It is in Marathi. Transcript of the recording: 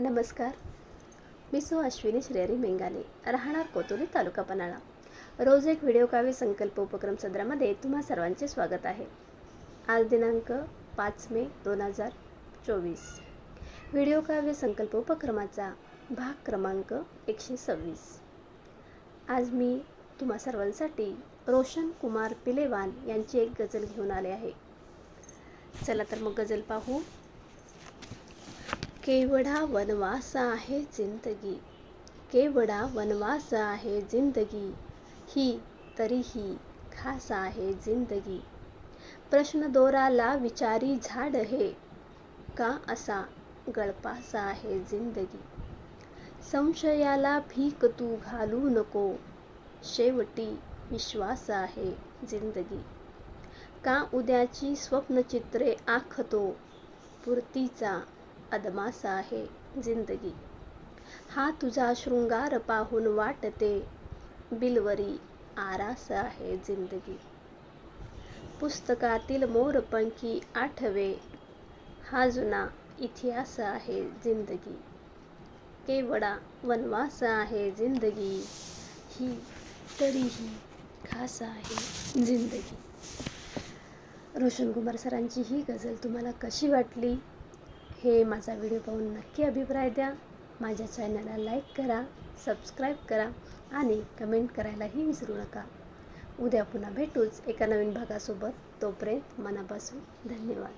नमस्कार. मी सो. अश्विनी श्रेयरी मेंगाने राहणार कोतोली तालुका पन्हाळा. रोज एक व्हिडिओ काव्य संकल्प उपक्रम सदरामध्ये तुम्हा सर्वांचे स्वागत आहे. आज दिनांक पाच मे दोन हजार चोवीस. व्हिडिओ काव्य संकल्प उपक्रमाचा भाग क्रमांक एकशे सव्वीस. आज मी तुम्हा सर्वांसाठी रोशन कुमार पिलेवान यांची एक गझल घेऊन आले आहे. चला तर मग गझल पाहू. केवढा वनवास आहे जिंदगी? केवढा वनवास आहे जिंदगी? ही तरीही खास आहे जिंदगी. प्रश्न दोराला विचारी झाड हे का असा गळपास आहे जिंदगी? संशयाला भीक तू घालू नको शेवटी विश्वास आहे जिंदगी. का उद्याची स्वप्नचित्रे आखतो पुरतीचा अदमास आहे जिंदगी. हा तुझा शृंगार पाहून वाटते बिलवरी आरास आहे जिंदगी. पुस्तकातील मोरपंखी आठवे हा जुना इतिहास आहे जिंदगी. केवडा वनवास आहे जिंदगी. ही तरीही खास आहे जिंदगी. रोशन कुमार सरांची ही गझल तुम्हाला कशी वाटली? हे माझा व्हिडिओ पाहून नक्की अभिप्राय द्या. माझ्या चॅनलला लाईक करा सबस्क्राईब करा आणि कमेंट करायलाही विसरू नका. उद्या पुन्हा भेटूच एका नवीन भागासोबत. तोपर्यंत मनापासून धन्यवाद.